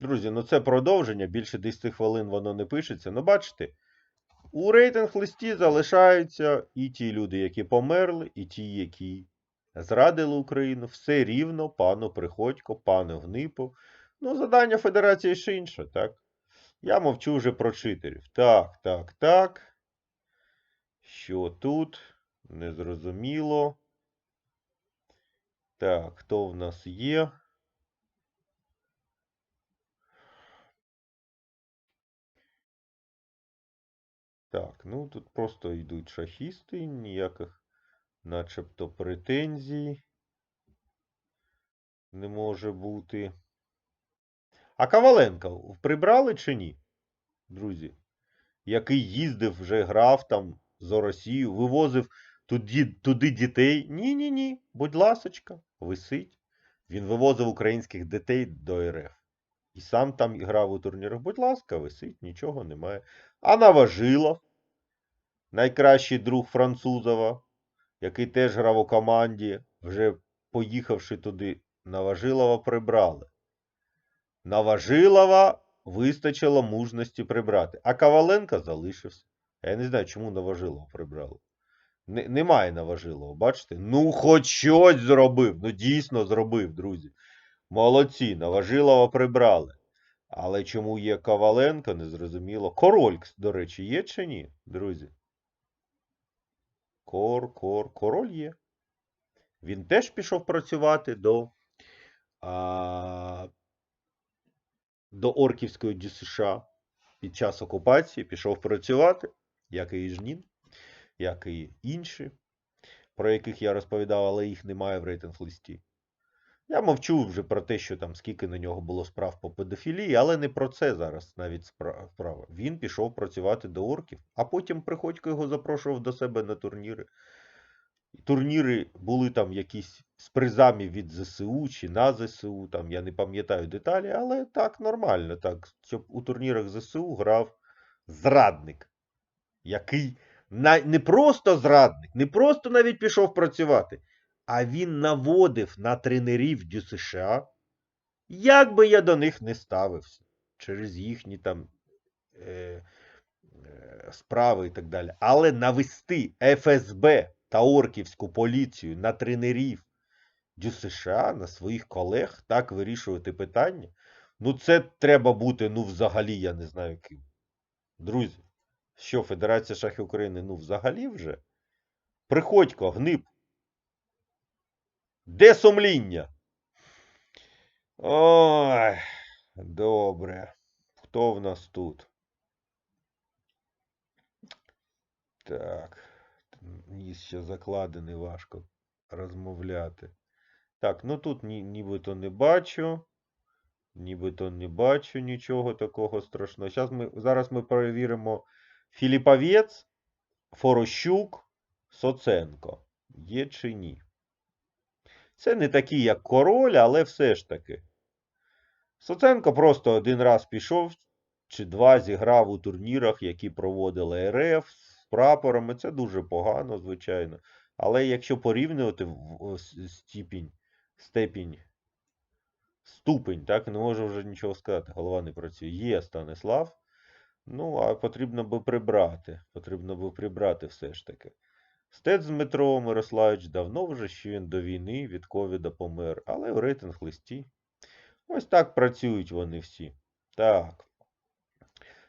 Друзі, ну це продовження. Більше 10 хвилин воно не пишеться. Ну, бачите, у рейтинг листі залишаються і ті люди, які померли, і ті, які зрадили Україну. Все рівно пану Приходько, пану Гнипу. Ну, задання Федерації ж інше, так? Я мовчу вже про читерів. Так, так, так. Що тут? Незрозуміло. Так, хто в нас є? Так, ну тут просто йдуть шахісти, ніяких начебто претензій не може бути. А Коваленка прибрали чи ні? Друзі, який їздив, вже грав там за Росію, вивозив туди, туди дітей. Ні, ні, ні. Будь ласочка, висить. Він вивозив українських дітей до РФ. І сам там грав у турнірах. Будь ласка, висить, нічого немає. А Новожилов, найкращий друг Французова, який теж грав у команді, вже поїхавши туди, Новожилова прибрали. Новожилова вистачило мужності прибрати. А Коваленко залишився. Я не знаю, чому Новожилова прибрали. Не, немає Новожилова, бачите? Ну, хоч щось зробив. Ну, дійсно зробив, друзі. Молодці, Новожилова прибрали. Але чому є Коваленко, незрозуміло. Король, до речі, є чи ні, друзі? Кор, кор, король є. Він теж пішов працювати до, а, до Орківської ДЮСШ під час окупації. Пішов працювати, як і Жнін, як і інші, про яких я розповідав, але їх немає в рейтинг листі. Я мовчу вже про те, що там скільки на нього було справ по педофілії, але не про це зараз навіть справа. Він пішов працювати до орків, а потім Приходько його запрошував до себе на турніри. Турніри були там якісь з призами від ЗСУ чи на ЗСУ, там я не пам'ятаю деталі, але так нормально, так, щоб у турнірах ЗСУ грав зрадник, який не просто зрадник, не просто навіть пішов працювати, а він наводив на тренерів ДЮСШ, як би я до них не ставився через їхні там е, е, справи і так далі. Але навести ФСБ та Орківську поліцію на тренерів ДЮСШ, на своїх колег, так вирішувати питання. Ну, це треба бути, ну, взагалі, я не знаю ким. Друзі, що Федерація шахів України, ну, взагалі вже? Приходько, гнип. Де сумління? Ой, добре. Хто в нас тут? Так. Ніс ще закладений, важко розмовляти. Так, ну тут ні, нібито не бачу. Нібито не бачу нічого такого страшного. Зараз ми, зараз ми перевіримо Філіповець, Форощук, Соценко. Є чи ні? Це не такі, як король, але все ж таки. Соценко просто один раз пішов чи два зіграв у турнірах, які проводили РФ з прапорами. Це дуже погано, звичайно. Але якщо порівнювати степінь, степінь, ступень, так, не можу вже нічого сказати, голова не працює. Є Станислав. Ну, а потрібно би прибрати. Потрібно би прибрати все ж таки. Стець Дмитро Мирославович давно вже ще він до війни від ковіда помер, але в рейтинг листі. Ось так працюють вони всі. Так.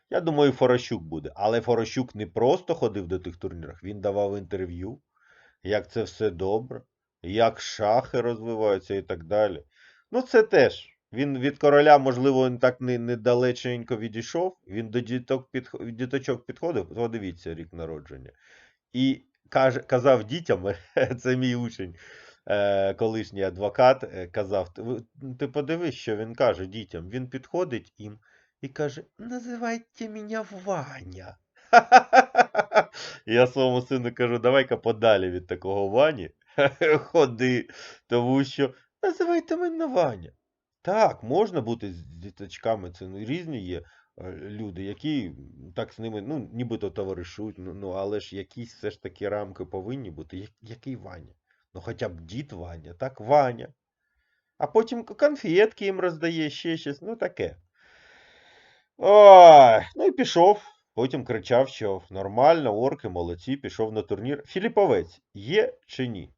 Я думаю, Форощук буде. Але Форощук не просто ходив до тих турнірів, він давав інтерв'ю, як це все добре, як шахи розвиваються і так далі. Ну, це теж. Він від короля, можливо, він так недалеченько відійшов. Він до діток підх... діточок підходив. Подивіться, рік народження. І казав дітям, це мій учень, е, колишній адвокат, е, казав: «Ти подивись, що він каже дітям. Він підходить їм і каже: Називайте мене Ваня. Я своєму сину кажу, давай-ка подалі від такого Вані. Ходи, тому що називайте мене Ваня. Так, можна бути з діточками, це різні є люди, які так з ними, ну, нібито товаришують, ну, ну, але ж якісь все ж таки рамки повинні бути. Який Ваня? Ну, хоча б дід Ваня, так, Ваня. А потім конфетки їм роздає, ще щось, ну таке. Ой, ну і пішов. Потім кричав, що нормально, орки, молодці, пішов на турнір. Філіповець є чи ні?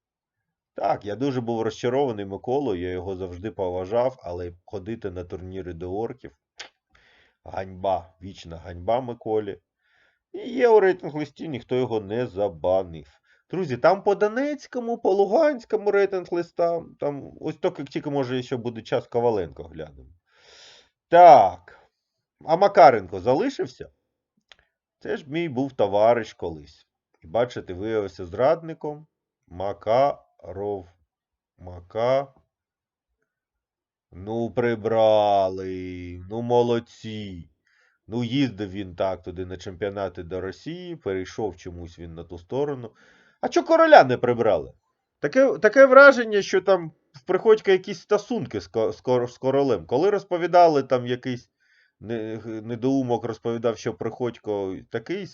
Так, я дуже був розчарований Миколою, я його завжди поважав, але ходити на турніри до орків. Ганьба, вічна ганьба Миколі. І є у рейтинг листі, ніхто його не забанив. Друзі, там по Донецькому, по Луганському рейтинг листам, там ось тільки, тільки може ще буде час Коваленко глянемо. Так. А Макаренко залишився? Це ж мій був товариш колись. І бачите, виявився зрадником. Макаров. Мака. Ну, прибрали. Ну, молодці. Ну, їздив він так туди на чемпіонати до Росії, перейшов чомусь він на ту сторону. А чого короля не прибрали? Таке, таке враження, що там в Приходька якісь стосунки з, з, з королем. Коли розповідали там якийсь недоумок розповідав, що Приходько такий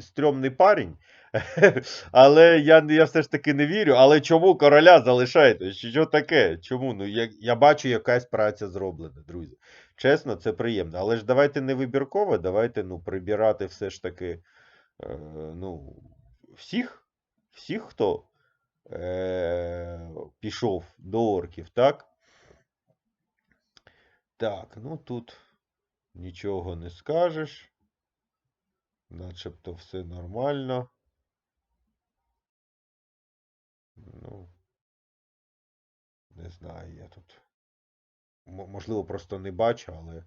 стрьомний парень. Але я, я все ж таки не вірю. Але чому короля залишаєте? Що таке? Чому? Ну, я, я бачу, якась праця зроблена, друзі. Чесно, це приємно. Але ж давайте не вибірково, давайте ну, прибирати все ж таки е, ну, всіх, всіх, хто е, пішов до орків, так? Так, ну тут нічого не скажеш. Начебто все нормально. Ну, не знаю, я тут. Можливо, просто не бачу, але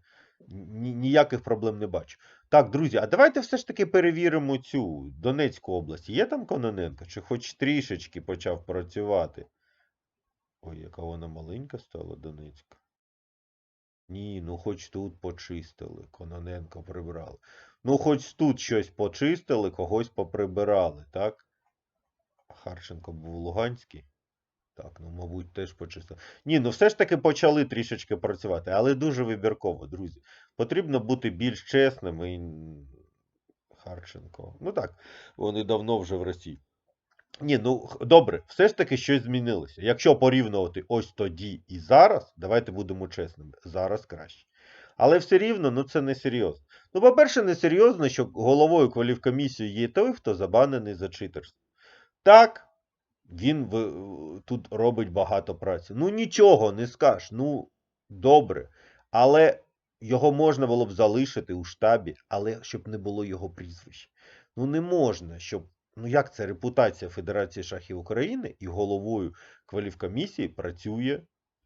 ніяких проблем не бачу. Так, друзі, а давайте все ж таки перевіримо цю Донецьку область. Є там Кононенко? Чи хоч трішечки почав працювати? Ой, яка вона маленька стала Донецька. Ні, ну хоч тут почистили, Кононенко прибрали. Ну, хоч тут щось почистили, когось поприбирали, так? Харченко був Луганський. Так, ну, мабуть, теж почистили. Ні, ну все ж таки почали трішечки працювати, але дуже вибірково, друзі. Потрібно бути більш чесним і. Харченко. Ну так, вони давно вже в Росії. Ні, ну добре, все ж таки щось змінилося. Якщо порівнювати ось тоді і зараз, давайте будемо чесними. Зараз краще. Але все рівно, ну це не серйозно. Ну, по-перше, не серйозно, що головою кваліфкомісії є той, хто забанений за читерство. Так, він в- тут робить багато праці. Ну нічого не скаж. Ну, добре. Але його можна було б залишити у штабі, але щоб не було його прізвища. Ну не можна, щоб. Ну як це репутація Федерації шахів України і головою кваліфкомісії працює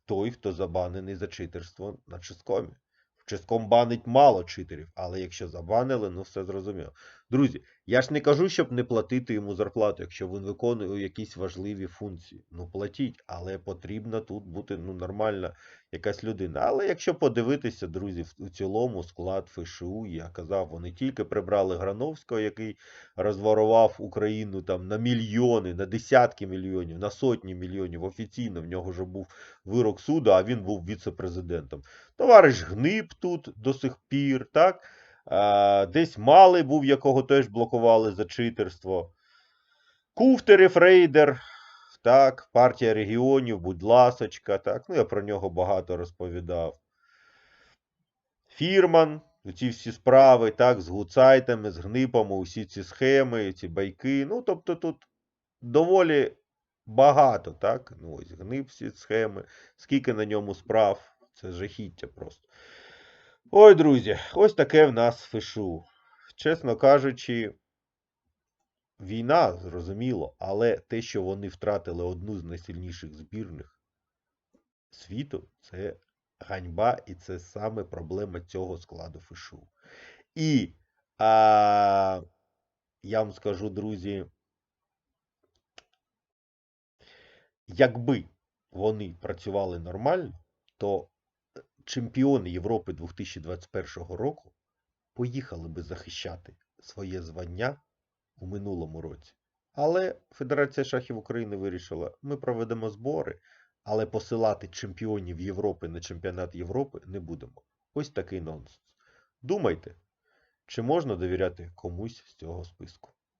той, хто забанений за читерство на чискомі? В чиском банить мало читерів, але якщо забанили, ну все зрозуміло. Друзі, я ж не кажу, щоб не платити йому зарплату, якщо він виконує якісь важливі функції. Ну платіть, але потрібна тут бути ну, нормальна якась людина. Але якщо подивитися, друзі, у цілому склад ФШУ, я казав, вони тільки прибрали Грановського, який розворував Україну там на мільйони, на десятки мільйонів, на сотні мільйонів. Офіційно в нього вже був вирок суду, а він був віце-президентом. Товариш Гниб тут до сих пір, так? Десь Малий був, якого теж блокували за читерство. Куфтерів рейдер, так, партія регіонів, будь ласочка, так. Ну, я про нього багато розповідав. Фірман, ці всі справи, так, з гуцайтами, з гнипами, усі ці схеми, ці байки. Ну, тобто тут доволі багато, так? Ну, ось гнип всі схеми, скільки на ньому справ, це жахіття просто. Ой, друзі, ось таке в нас фишу. Чесно кажучи, війна, зрозуміло, але те, що вони втратили одну з найсильніших збірних світу, це ганьба, і це саме проблема цього складу фишу. І а, я вам скажу, друзі, якби вони працювали нормально, то чемпіони Європи 2021 року поїхали би захищати своє звання у минулому році. Але Федерація шахів України вирішила, ми проведемо збори, але посилати чемпіонів Європи на чемпіонат Європи не будемо. Ось такий нонсенс. Думайте, чи можна довіряти комусь з цього списку.